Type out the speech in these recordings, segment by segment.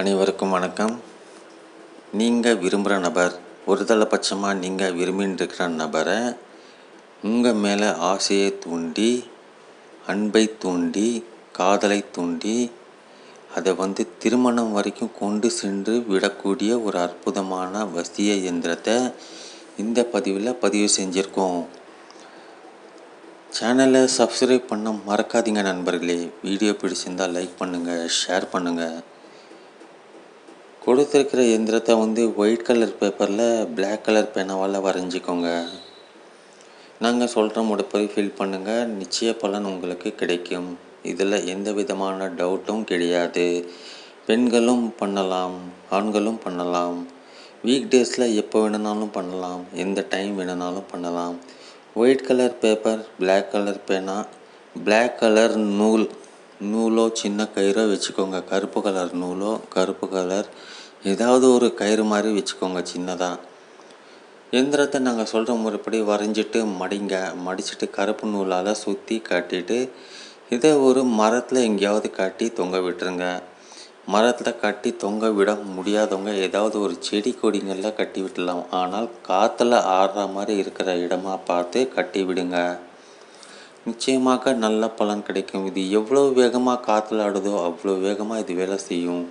அனைவருக்கும் வணக்கம். நீங்கள் விரும்புகிற நபர் ஒரு தலைபட்சமாக நீங்கள் விரும்பின்றிருக்கிற நபரை உங்கள் மேலே ஆசையை தூண்டி அன்பை தூண்டி காதலை தூண்டி அதை வந்து திருமணம் வரைக்கும் கொண்டு சென்று விடக்கூடிய ஒரு அற்புதமான வசிய இயந்திரத்தை இந்த பதிவில் பதிவு செஞ்சுருக்கோம். சேனலை சப்ஸ்கிரைப் பண்ண மறக்காதீங்க நண்பர்களே. வீடியோ பிடிச்சிருந்தால் லைக் பண்ணுங்கள் ஷேர் பண்ணுங்கள் கொடுத்துருக்கிற எந்திரத்தை வந்து ஒயிட் கலர் பேப்பரில் பிளாக் கலர் பேனாவால் வரைஞ்சிக்கோங்க. நாங்கள் சொல்கிற முடப்பை ஃபில் பண்ணுங்கள் நிச்சய பலன் உங்களுக்கு கிடைக்கும். இதில் எந்த விதமான டவுட்டும் கிடையாது. பெண்களும் பண்ணலாம் ஆண்களும் பண்ணலாம். வீக் டேஸில் எப்போ வேணுனாலும் பண்ணலாம். எந்த டைம் வேணுனாலும் பண்ணலாம். White colour paper black colour பேனா பிளாக் கலர் நூல் நூலோ சின்ன கயிறோ வச்சுக்கோங்க. கருப்பு கலர் நூலோ கருப்பு கலர் ஏதாவது ஒரு கயிறு மாதிரி வச்சுக்கோங்க சின்னதாக எந்திரத்தை நாங்கள் சொல்கிற முறைப்படி வரைஞ்சிட்டு மடிங்க. மடிச்சிட்டு கருப்பு நூலால் சுற்றி கட்டிட்டு இதை ஒரு மரத்தில் எங்கேயாவது கட்டி தொங்க விட்டுருங்க. மரத்தில் கட்டி தொங்க விட முடியாதவங்க ஏதாவது ஒரு செடி கொடிங்களில் கட்டி விடலாம் ஆனால் காற்றுல ஆடுற மாதிரி இருக்கிற இடமா பார்த்து கட்டி விடுங்க. நிச்சயமாக நல்ல பலன் கிடைக்கும். இது எவ்வளோ வேகமாக காற்றுல ஆடுதோ அவ்வளோ வேகமாக இது வேலை செய்யும்.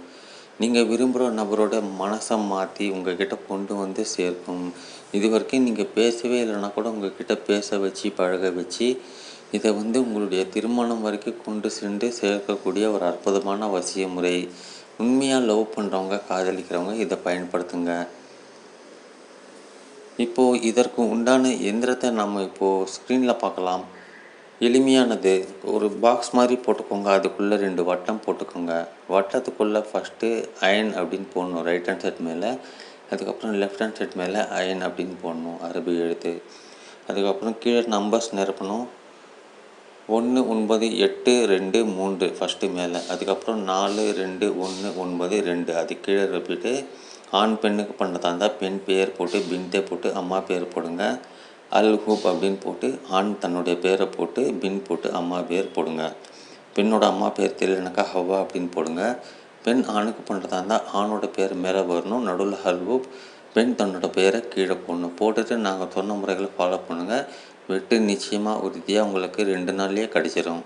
நீங்கள் விரும்புகிற நபரோட மனசை மாற்றி உங்ககிட்ட கொண்டு வந்து சேர்க்கும். இது வரைக்கும் நீங்கள் பேசவே இல்லைன்னா கூட உங்ககிட்ட பேச வச்சு பழக வச்சு இதை வந்து உங்களுடைய திருமணம் வரைக்கும் கொண்டு சென்று சேர்க்கக்கூடிய ஒரு அற்புதமான வசிய முறை. உண்மையாக லவ் பண்ணுறவங்க காதலிக்கிறவங்க இதை பயன்படுத்துங்க. இப்போது இதற்கு உண்டான எந்திரத்தை நம்ம இப்போது ஸ்க்ரீனில் பார்க்கலாம். எளிமையானது. ஒரு பாக்ஸ் மாதிரி போட்டுக்கோங்க. அதுக்குள்ளே ரெண்டு வட்டம் போட்டுக்கோங்க. வட்டத்துக்குள்ளே ஃபஸ்ட்டு அயன் அப்படின்னு போடணும். ரைட் ஹேண்ட் சைட் மேலே. அதுக்கப்புறம் லெஃப்ட் ஹேண்ட் சைட் மேலே அயன் அப்படின்னு போடணும். அரபி எழுத்து. அதுக்கப்புறம் கீழே நம்பர்ஸ் நிரப்பணும். ஒன்று ஒன்பது எட்டு ரெண்டு மூன்று ஃபஸ்ட்டு மேலே. அதுக்கப்புறம் நாலு ரெண்டு ஒன்று ஒன்பது ரெண்டு. அது கீழே ரெப்பிட்டு ஆண் பெண்ணுக்கு பண்ணதாக இருந்தால் பெண் பேர் போட்டு பின்தே போட்டு அம்மா பேர் போடுங்க. அல் ஹூப் அப்படின்னு போட்டு ஆண் தன்னுடைய பேரை போட்டு பின் போட்டு அம்மா பேர் போடுங்க. பெண்ணோட அம்மா பேர் தெரியலனாக்கா ஹவ்வா அப்படின்னு போடுங்க. பெண் ஆணுக்கு பண்ணுறதா இருந்தால் ஆணோட பேர் மேலே வரணும் நடுவில் ஹல்வூப் பெண் தன்னோட பேரை கீழே போடணும். போட்டுட்டு நாங்கள் சொன்ன முறைகளை ஃபாலோ பண்ணுங்கள் வெட்டு நிச்சயமாக உறுதியாக உங்களுக்கு ரெண்டு நாள்லேயே கிடச்சிரும்.